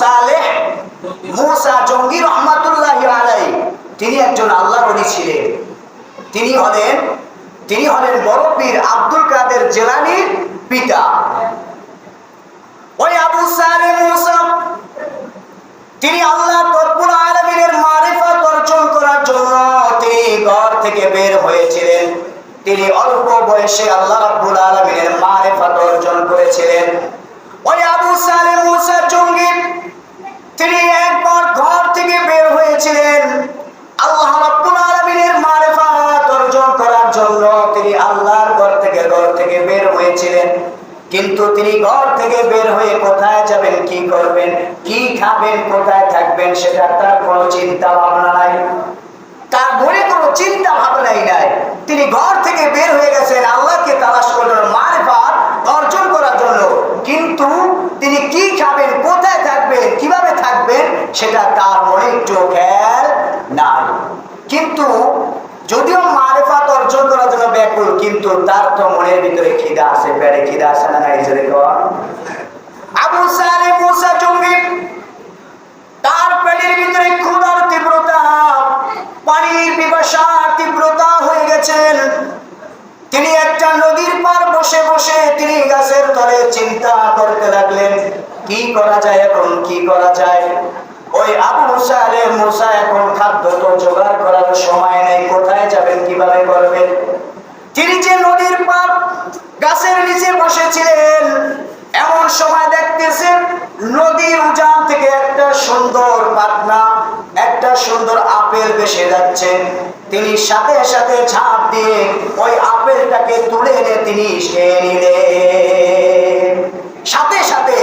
সালেহ মুসা জঙ্গি রহমাতুল্লাহ আলাই তিনি একজন আল্লাহর ওলি ছিলেন। তিনি হলেন তিনি হলেন বড় পীর আব্দুল কাদের জেলানির পিতা। ওই আবু সালেহ মুসা, তিনি আল্লাহ রব্বুল আলামিনের মারিফত অর্জন করার জন্য তিনি ঘর থেকে বের হয়েছিলেন। তিনি অল্প বয়সে আল্লাহ রাব্বুল আলামিনের মারিফত অর্জন করেছিলেন। ওই আবু সালেম মুসা জঙ্গি তিনি একবার ঘর থেকে বের হয়েছিলেন। আল্লাহ আলামিনের মারিফত অর্জন করার জন্য তিনি আল্লাহর ঘর থেকে ঘর থেকে বের হয়েছিলেন। কিন্তু তিনি ঘর থেকে বের হয়ে কোথায় যাবেন, কি করবেন, কি খাবেন, কোথায় থাকবেন, সেটা তার কোনো চিন্তা ভাবনা নাই। তার মনে কোনো চিন্তা ভাবনাই নাই। তিনি ঘর থেকে বের হয়ে গেছেন আল্লাহকে তালাশ করার মারফাত অর্জন করার জন্য। কিন্তু তিনি কি খাবেন কোথায় থাকবেন কীভাবে থাকবেন সেটা তার মনে একটু খেয়াল নাই। কিন্তু যদিও মারেফাত অর্জন করার জন্য ব্যাকুল, কিন্তু তার তো মনের ভিতরে খিদা আছে, পেটে খিদা আছে না নাই জোরে আবু সালে মুসা তার পেটের ভিতরে ক্ষুধার তীব্রতা, পানির পিপাসার তীব্রতা হয়ে গেছেন। তিনি একটা নদীর পার বসে বসে তিনি গাছের তলে চিন্তা করতে লাগলেন, কি করা যায় এখন, কি করা যায়? ওই আবু মুসা আলে মুসা এখন খাদ্য তো জোগাড় করার সময় নেই, কোথায় যাবেন, কীভাবে করবেন? তিনি যে নদীর পার গাছের নিচে বসেছিলেন, এমন সময় দেখতেছেন নদীর উজান থেকে একটা সুন্দর পাতনা একটা সুন্দর আপেল বেসে যাচ্ছে। তিনি সাথে সাথে ঝাঁপ দিয়ে ওই আপেলটাকে তুলে এনে তিনি খেয়ে নিলেন সাথে সাথে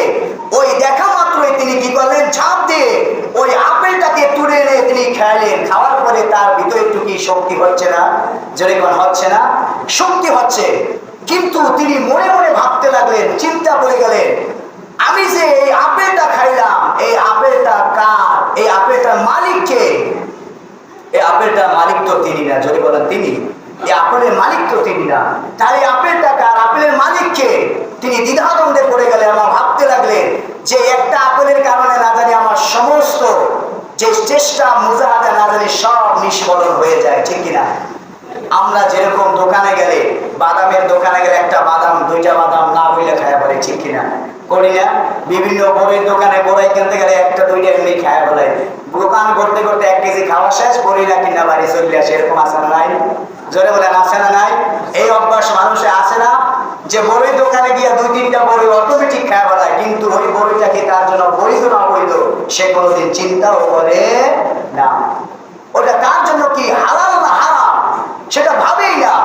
ওই দেখা মাত্রই তিনি কি করলেন ঝাঁপ দিয়ে ওই আপেলটাকে তুলে এনে তিনি খেলেন খাওয়ার পরে তার ভিতরে একটু শক্তি হচ্ছে না? যেরকম হচ্ছে না। শক্তি হচ্ছে, কিন্তু তিনি মনে মনে ভাবতে লাগলেন, চিন্তা করে গেলেন, আমি যে এই আপেলটা খাইলাম, এই আপেলটা কার? এই আপেলটার মালিক কে? এই আপেলটার মালিক তো তিনি না, যদি বলেন তিনি। এই আপেলের মালিক তো তিনি না। এই আপেলটা কার? আপেলের মালিক কে? তিনি দ্বিধাদ্বন্দ্বে পড়ে গেলেন, আমার ভাবতে লাগলেন যে একটা আপেলের কারণে না জানি আমার সমস্ত যে চেষ্টা মুজাহাদা না জানি সব নিষ্ফলন হয়ে যায়, ঠিক কিনা? আমরা যেরকম দোকানে গেলে, বাদামের দোকানে গেলে একটা বাদাম, দুইটা বাদাম না বইলে খায়া বলে ঠিক কিনা? করি না? বিভিন্ন বড়ের দোকানে বড়াই কিনতে গেলে একটা, দুইটা এমনি খায়া বলে দোকান করতে করতে এক কেজি খাওয়া শেষ বড়ি না কিনা বাড়ি চলে আসে, এরকম আছে না নাই? জোরে বলেন আসে না নাই? এই অভ্যাস মানুষে আসে না? যে বড়ি দোকানে গিয়ে দুই তিনটা বড়ি অটোমেটিক খায় বলায় কিন্তু ওই বড়িটা কি তার জন্য বৈধ না অবৈধ? সে কোনোদিন চিন্তাও করে না। ওটা তার জন্য কি হালাল না হারাম? সেটা ভাবেই না।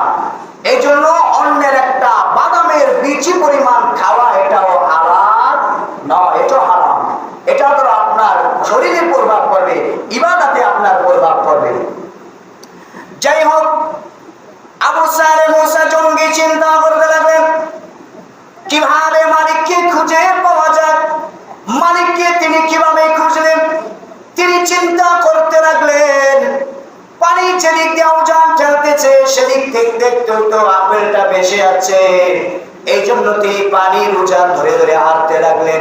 এই জন্য অন্যের একটা বাদামের বিচি পরিমাণ খাওয়া এটাও হালাল নয়, এটাও হারাম। এটা তো আপনার শরীরে প্রভাব পড়বে, ইবাদাতে আপনার প্রভাব পড়বে। যাই হোক, আবু সালে মুসা জঙ্গি চিন্তা করতে লাগলেন, কীভাবে মালিককে খুঁজে মালিককে তিনি কীভাবে খুঁজলেন? তিনি চিন্তা করতে লাগলেন। পানি যেদিক দিয়ে উজান ঠেলতেছে সেদিক থেকে দেখতে তো আপেলটা ভেসে আছে এই জন্য তিনি পানির উজান ধরে ধরে হাঁটতে লাগলেন।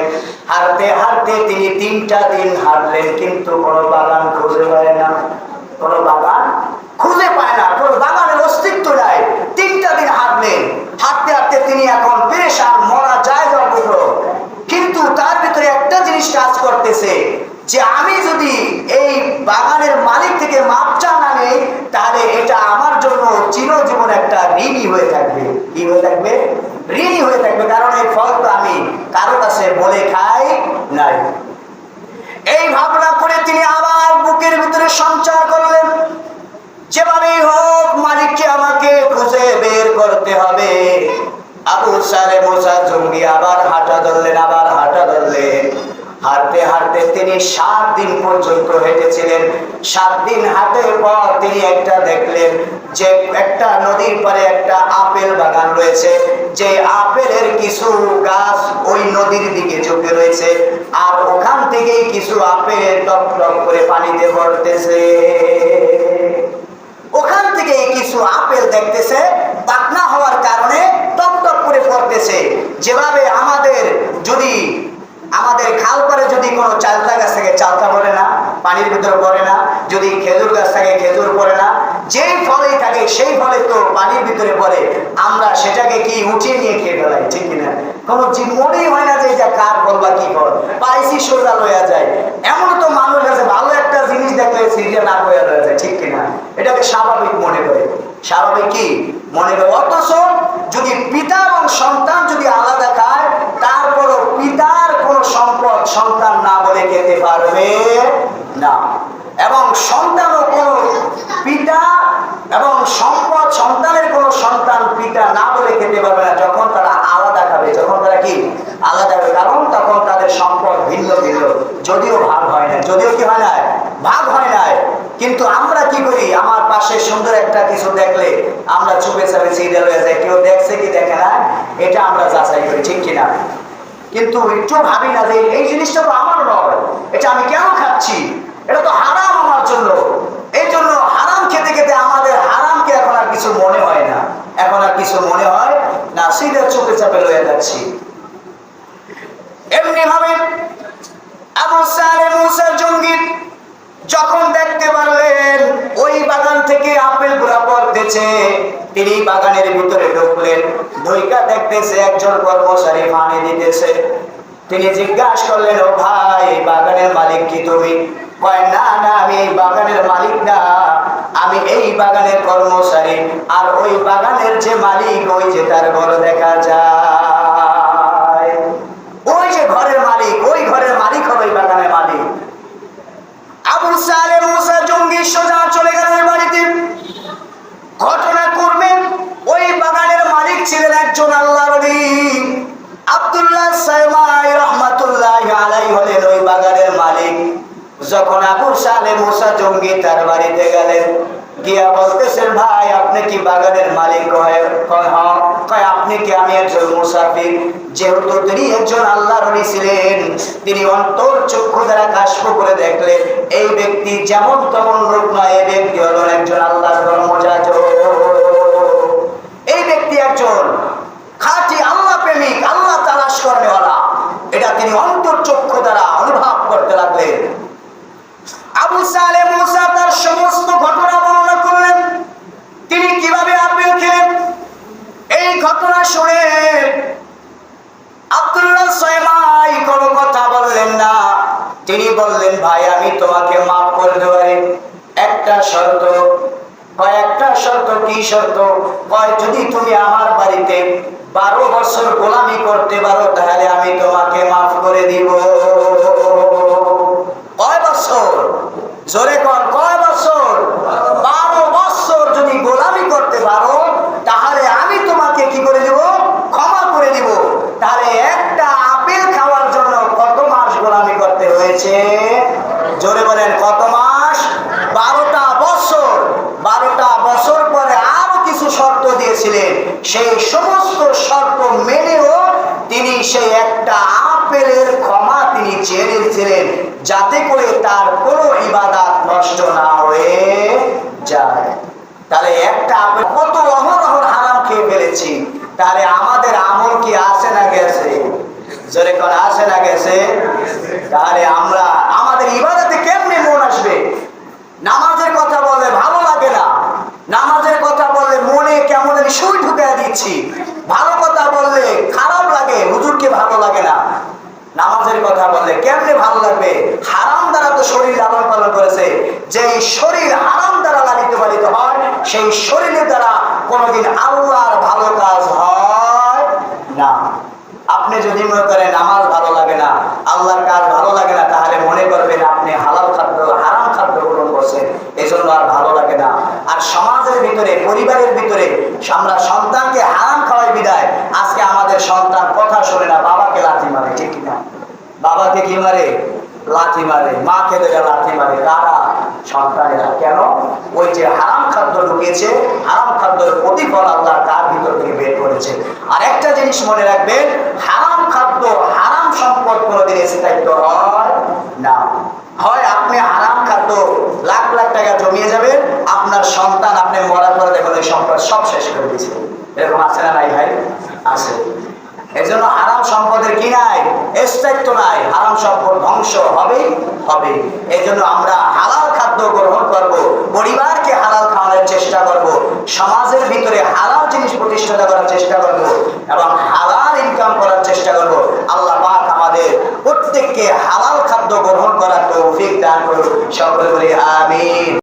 হাঁটতে হাঁটতে তিনি তিনটা দিন হাঁটলেন, কিন্তু কোনো বাগান খুঁজে পায় না। কোনো বাগান খুঁজে পায় না, কোনো বাগানের অস্তিত্ব নাই তিনটা দিন হাঁটলেন হাঁটতে হাঁটতে তিনি এখন পেরেশান মরা যায় যাব কিন্তু তার ভিতরে একটা জিনিস কাজ করতেছে যে আমি যদি এই বাগানের মালিক থেকে মাপচা না নেই তাহলে এটা আমার জন্য চিরজীবন একটা ঋণই হয়ে থাকবে। কি হয়ে থাকবে? ঋণই হয়ে থাকবে, কারণ এই ফল তো আমি কারও কাছে বলে খাই নাই। এই ভাবনা করে তিনি আবার বুকের ভিতরে সঞ্চার করলেন। যেভাবেই হোক, মালিককে আমাকে খুঁজে বের করতে হবে। আবু সালে মোসা জঙ্গি আবার হাঁটা ধরলেন, আবার হাঁটা ধরলেন। হাঁটতে হাঁটতে তিনি সাত দিন পর্যন্ত হেঁটেছিলেন। সাত দিন হাঁটার পর তিনি একটা দেখলেন যে একটা নদীর পারে একটা আপেল বাগান রয়েছে। যে আপেলের কিছু গাছ ওই নদীর দিকে ঝুঁকে রয়েছে আর ওখান থেকেই কিছু আপেল টপ টপ করে পানিতে পড়তেছে ওখান থেকে কিছু আপেল দেখতেছে পাকনা হওয়ার কারণে টপ টপ করে পড়তেছে যেভাবে আমাদের যদি আমাদের খাল পারে যদি কোনো চালতা গাছ থেকে, চালতা পড়ে না, পানির ভিতরে পড়ে না, যদি খেজুর গাছ থাকে, খেজুর পড়ে না, যেই ফলেই থাকে, সেই ফলে তো পানির ভিতরে পড়ে। আমরা সেটাকে কি উঠিয়ে নিয়ে খেয়ে ফেলাই, ঠিক কিনা? কোনো মনেই হয় না যে এটা কার ফল বা কি ফল। পাইসি সোজা লইয়া যায়। এমন তো মানুষ আছে, ভালো একটা জিনিস দেখলে সিরিয়া না হয়ে লয়ে যায়, ঠিক কিনা? এটাকে স্বাভাবিক মনে করে। স্বাভাবিক কি? মনে করে। অথচ যদি পিতা এবং সন্তান যদি আলাদা খায়, তারপরও সন্তান খেতে পারবে না। এবং সন্তানও কোনো পিতা এবং সম্পদ, সন্তানের কোনো সন্তান পিতা না বলে খেতে পারবে না। যখন তারা আলাদা খাবে, যখন তারা কি? আলাদা হবে কারণ তখন তাদের সম্পদ ভিন্ন ভিন্ন। যদিও ভাগ হয় না যদিও কি হয় না ভাগ হয় না কিন্তু আমরা কি করি? আমার পাশে সুন্দর একটা কিছু দেখলে আমরা চুপে চাপে সিরিয়াল হয়ে যায় কেউ দেখছে কি দেখে না? এটা আমরা যাচাই করি, ঠিক কিনা? কিন্তু একটু ভাবি না যে এই জিনিসটা তো এটা আমি কেন খাচ্ছি? এটা তো হারাম আমার জন্য। এই জন্য হারাম খেতে খেতে আমাদের হারামকে এখন আর কিছু মনে হয় না। এখন আর কিছু মনে হয় না, সিধা চোখে চাপে লয়ে যাচ্ছি। এমনি ভাবে আবু সালে মুসার জঙ্গি যখন দেখতে পারলেন, ওই বাগান থেকে আপেলগুলা পড়তেছে, তিনি বাগানের ভিতরে ঢুকলেন। ঢুইকা দেখতেছে একজন কর্মচারী পানি দিতেছে। তিনি জিজ্ঞাসা করলেন, ও ভাই বাগানের মালিক কি তুমি? কয়, না না, আমি এই বাগানের মালিক না। আমি এই বাগানের কর্মচারী। আর ওই বাগানের যে মালিক, ওই যে তার ঘর দেখা যায় ওই যে ঘরের মালিক ওই ঘরের মালিক হবে ওই বাগানের মালিক আবু সালে মুসা জঙ্গি সোজা চলে গেল ওই বাড়িতে ঘটনা করবেন ওই বাগানের মালিক ছিলেন একজন আল্লাহ আব্দুল্লাহ সাইমাই রহমাতুল্লাহ আলাই হলেন ওই বাগানের মালিক যখন আবু সালে মুসা জঙ্গি তার বাড়িতে গেলেন। গিয়া বলতেছেন, ভাই, আপনি কি বাগানের মালিক? হ্যাঁ কয় আপনি কি আমি একজন মুসাফির? যেহেতু তিনি একজন আল্লাহ নবী ছিলেন, তিনি অন্তর চক্ষু দ্বারা কাশ্প করে দেখলেন এই ব্যক্তি যেমন তেমন রূপ নয়, এই ব্যক্তি হল একজন আল্লাহর কর্মযাজক। এই ব্যক্তি একজন খাঁটি আল্লাহ প্রেমিক, আল্লাহ তালাশ করেওয়ালা এটা তিনি অন্তর চক্ষু দ্বারা অনুভব করতে লাগলেন। তিনি কীভাবে আপেল খেলেন? এই ঘটনা শুনে আব্দুল্লাহ কোনো কথা বললেন না। তিনি বললেন, ভাই, আমি তোমাকে মাফ করতে পারি। একটা শর্ত কয়েকটা শর্ত, কি শর্ত? কয়, যদি তুমি আমার বাড়িতে বারো বছর গোলামি করতে পারো, তাহলে আমি তোমাকে মাফ করে দিব। কয় বছর? জোরে কর কয় বছর? বারো বছর যদি গোলামি করতে পারো, তাহলে আমি তোমাকে কি করে দিব? ক্ষমা করে দিব। তাহলে একটা আপেল খাওয়ার জন্য কত মাস গোলামি করতে হয়েছে? জোরে বলেন, কত মাস? বারোটা বছর। বারোটা বছর পরে আরও কিছু শর্ত দিয়েছিলেন। সেই সমস্ত শর্ত মেনেও তিনি সেই একটা আপেলের ক্ষমা তিনি চেয়ে নিয়েছিলেন, যাতে করে তার কোনো ইবাদাত নষ্ট না হয়ে যায়। তাহলে একটা আপেল, কত অহরহর হারাম খেয়ে ফেলেছি। তাহলে আমাদের আমল কি আসে না গেছে? জোরে কোন, আসে না গেছে? তাহলে আমরা, আমাদের ইবাদতে কেমনে মন আসবে? নামাজের কথা বললে ভালো লাগে না। নামাজের কথা বললে মনে কেমন জানি সুই ঢুকাই দিচ্ছি। ভালো কথা বললে খারাপ লাগে, হুজুরকে ভালো লাগে না। নামাজের কথা বললে কেমনে ভালো লাগবে? হারাম দ্বারা তো শরীর লালন পালন করেছে। যেই শরীর হারাম দ্বারা লালিত পালিত হয়, সেই শরীরের দ্বারা কোনোদিন আল্লাহর ভালো কাজ হয় না। আপনি যদি মনে করেন নামাজ ভালো লাগে না, আল্লাহর কাজ ভালো লাগে না, তাহলে মনে করবেন আপনি হালাল খাদ্য, হারাম খাদ্য গ্রহণ করছেন। এই জন্য আর ভালো আর সমাজের ভিতরে, পরিবারের ভিতরে আমরা সন্তানকে হারাম খাওয়াই বিদায়। আজকে আমাদের সন্তান কথা শোনে না, বাবাকে লাথি মারে, ঠিক না বাবাকে কি মারে? লাথি মারে। মাকে দেখে লাথি মারে। কারা? সন্তানেরা। কেন? ওই যে হারাম খাদ্য ঢুকেছে, হারাম খাদ্যের প্রতিফল আল্লাহ তার ভিতর থেকে বের করেছে। আর একটা জিনিস মনে রাখবেন, হারাম খাদ্য সম্পদ কোনোদিন এসে দায়িত্ব হয় না। হয় আপনি হারাম খাদ্য লাখ লাখ টাকা জমিয়ে যাবেন, আপনার সন্তান আপনি মরার পরে দেখুন এই সম্পদ সব শেষ করে দিয়েছে। এরকম আছে না নাই ভাই? আছে। এই জন্য আরাম সম্পদের কি নাই? স্থায়িত্ব নাই। আরাম সম্পদ ধ্বংস হবেই হবে এই জন্য আমরা হালাল খাদ্য গ্রহণ করব, পরিবারকে হালাল খাওয়ানোর চেষ্টা করব, সমাজের ভিতরে হালাল জিনিস প্রতিষ্ঠা করার চেষ্টা করব, এবং হালাল ইনকাম করার চেষ্টা করব। আল্লাহ আমাদের প্রত্যেককে হালাল খাদ্য গ্রহণ করার তৌফিক দান করুন। সকলে বলি আমিন।